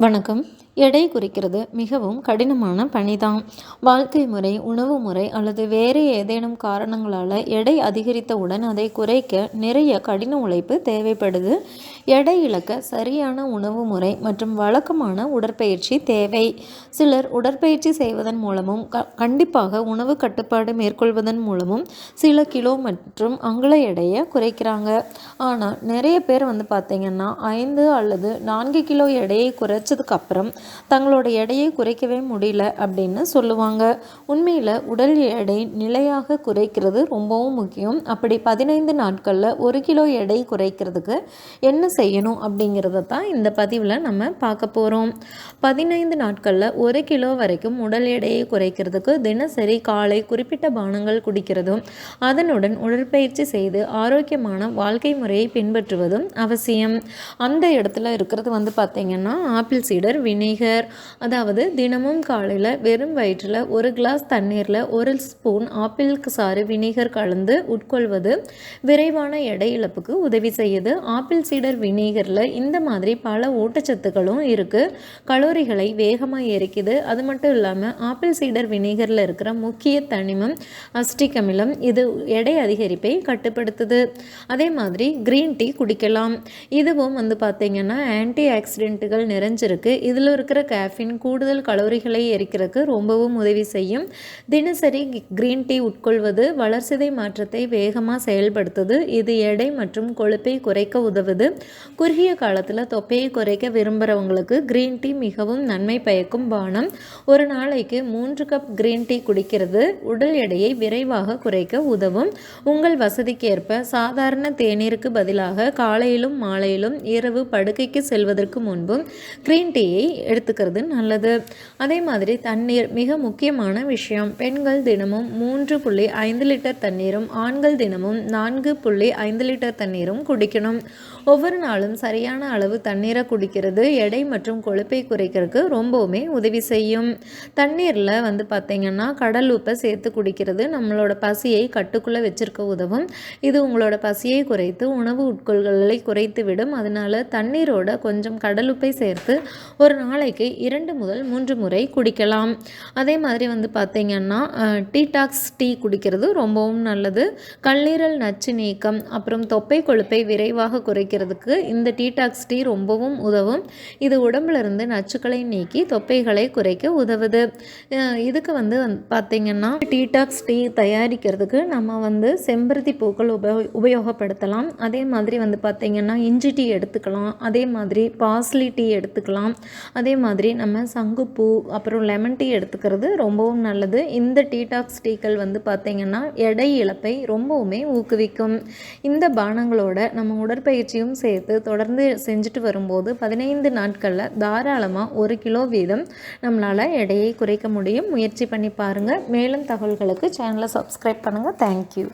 வணக்கம். எடை குறைக்கிறது மிகவும் கடினமான பணிதான். வாழ்க்கை முறை உணவு முறை அல்லது வேறு ஏதேனும் காரணங்களால் எடை அதிகரித்தவுடன் அதை குறைக்க நிறைய கடின உழைப்பு தேவைப்படுது. எடை இழக்க சரியான உணவு முறை மற்றும் வழக்கமான உடற்பயிற்சி தேவை. சிலர் உடற்பயிற்சி செய்வதன் மூலமும் க கண்டிப்பாக உணவு கட்டுப்பாடு மேற்கொள்வதன் மூலமும் சில கிலோ மற்றும் அங்குல எடையை குறைக்கிறாங்க. ஆனால் நிறைய பேர் வந்து பார்த்திங்கன்னா ஐந்து அல்லது நான்கு கிலோ எடையை குறைச்சதுக்கு அப்புறம் தங்களோட எடையை குறைக்கவே முடியல அப்படின்னு சொல்லுவாங்க. உண்மையில் உடல் எடை நிலையாக குறைக்கிறது ரொம்பவும் முக்கியம். அப்படி பதினைந்து நாட்களில் ஒரு கிலோ எடை குறைக்கிறதுக்கு என்ன செய்யணும் அப்படிங்கிறத தான் இந்த பதிவில் நம்ம பார்க்க போகிறோம் பதினைந்து நாட்களில் ஒரு கிலோ வரைக்கும் உடல் எடையை குறைக்கிறதுக்கு தினசரி காலை குறிப்பிட்ட பானங்கள் குடிக்கிறதும் அதனுடன் உடற்பயிற்சி செய்து ஆரோக்கியமான வாழ்க்கை முறையை பின்பற்றுவதும் அவசியம். அந்த இடத்துல இருக்கிறது வந்து பார்த்திங்கன்னா ஆப்பிள் சீடர் வினேகர் வினிகர் அதாவது தினமும் காலையில் வெறும் வயிற்றில் ஒரு கிளாஸ் தண்ணீரில் ஒரு ஸ்பூன் ஆப்பிள் சாறு வினிகர் கலந்து உட்கொள்வது விரைவான எடை இழப்புக்கு உதவி செய்யுது. ஆப்பிள் சீடர் வினிகரில் இந்த மாதிரி பல ஊட்டச்சத்துக்களும் இருக்குது கலோரிகளை வேகமாக எரிக்குது. அது மட்டும் இல்லாமல் ஆப்பிள் சீடர் வினிகரில் இருக்கிற முக்கிய தனிமம் அஸ்டிக் அமிலம் இது எடை அதிகரிப்பை கட்டுப்படுத்துது. அதே மாதிரி க்ரீன் டீ குடிக்கலாம். இதுவும் வந்து பார்த்திங்கன்னா ஆன்டி ஆக்சிடென்ட்டுகள் நிறைஞ்சிருக்கு. இதில் இருக்கிற கேஃபின் கூடுதல் கலோரிகளை எரிக்கிறதுக்கு ரொம்பவும் உதவி செய்யும். தினசரி கிரீன் டீ உட்கொள்வது வளர்சிதை மாற்றத்தை வேகமாக செயல்படுத்துது. இது எடை மற்றும் கொழுப்பை குறைக்க உதவுது. குறுகிய காலத்தில் தொப்பையை குறைக்க விரும்புகிறவங்களுக்கு கிரீன் டீ மிகவும் நன்மை பயக்கும் பானம். ஒரு நாளைக்கு மூன்று கப் கிரீன் டீ குடிக்கிறது உடல் எடையை விரைவாக குறைக்க உதவும். உங்கள் வசதிக்கேற்ப சாதாரண தேநீருக்கு பதிலாக காலையிலும் மாலையிலும் இரவு படுக்கைக்கு செல்வதற்கு முன்பும் கிரீன் டீயை எடுத்துக்கிறது நல்லது. அதே மாதிரி தண்ணீர் மிக முக்கியமான விஷயம். பெண்கள் தினமும் மூன்று புள்ளி ஐந்து லிட்டர் தண்ணீரும் ஆண்கள் தினமும் நான்கு புள்ளி ஐந்து லிட்டர் தண்ணீரும் குடிக்கணும். ஒவ்வொரு நாளும் சரியான அளவு தண்ணீரை குடிக்கிறது எடை மற்றும் கொழுப்பை குறைக்கிறதுக்கு ரொம்பவுமே உதவி செய்யும். தண்ணீரில் வந்து பார்த்திங்கன்னா கடல் உப்பை சேர்த்து குடிக்கிறது நம்மளோட பசியை கட்டுக்குள்ளே வச்சிருக்க உதவும். இது உங்களோட பசியை குறைத்து உணவு உட்கொள்களை குறைத்து விடும் அதனால் தண்ணீரோட கொஞ்சம் கடல் உப்பை சேர்த்து ஒரு நாள் நாளைக்கு இரண்டு முதல் மூன்று முறை குடிக்கலாம். அதே மாதிரி வந்து பார்த்திங்கன்னா டீடாக்ஸ் டீ குடிக்கிறது ரொம்பவும் நல்லது. கல்லீரல் நச்சு நீக்கம் அப்புறம் தொப்பை கொழுப்பை விரைவாக குறைக்கிறதுக்கு இந்த டீடாக்ஸ் டீ ரொம்பவும் உதவும். இது உடம்புலேருந்து நச்சுக்களை நீக்கி தொப்பைகளை குறைக்க உதவுது. இதுக்கு வந்து பார்த்திங்கன்னா டீடாக்ஸ் டீ தயாரிக்கிறதுக்கு நம்ம வந்து செம்பருத்தி பூக்கள் உபயோ உபயோகப்படுத்தலாம். அதே மாதிரி வந்து பார்த்திங்கன்னா இஞ்சி டீ எடுத்துக்கலாம். அதே மாதிரி பாஸ்லி டீ எடுத்துக்கலாம். அதே மாதிரி நம்ம சங்குப்பூ அப்புறம் லெமன் டீ எடுத்துக்கிறது ரொம்பவும் நல்லது. இந்த டீடாக்ஸ் டீக்கள் வந்து பார்த்திங்கன்னா எடை இழப்பை ரொம்பவுமே ஊக்குவிக்கும். இந்த பானங்களோட நம்ம உடற்பயிற்சியும் சேர்த்து தொடர்ந்து செஞ்சுட்டு வரும்போது பதினைந்து நாட்களில் தாராளமாக ஒரு கிலோ வீதம் நம்மளால் எடையை குறைக்க முடியும். முயற்சி பண்ணி பாருங்கள் மேலும் தகவல்களுக்கு சேனலை சப்ஸ்கிரைப் பண்ணுங்கள் தேங்க்யூ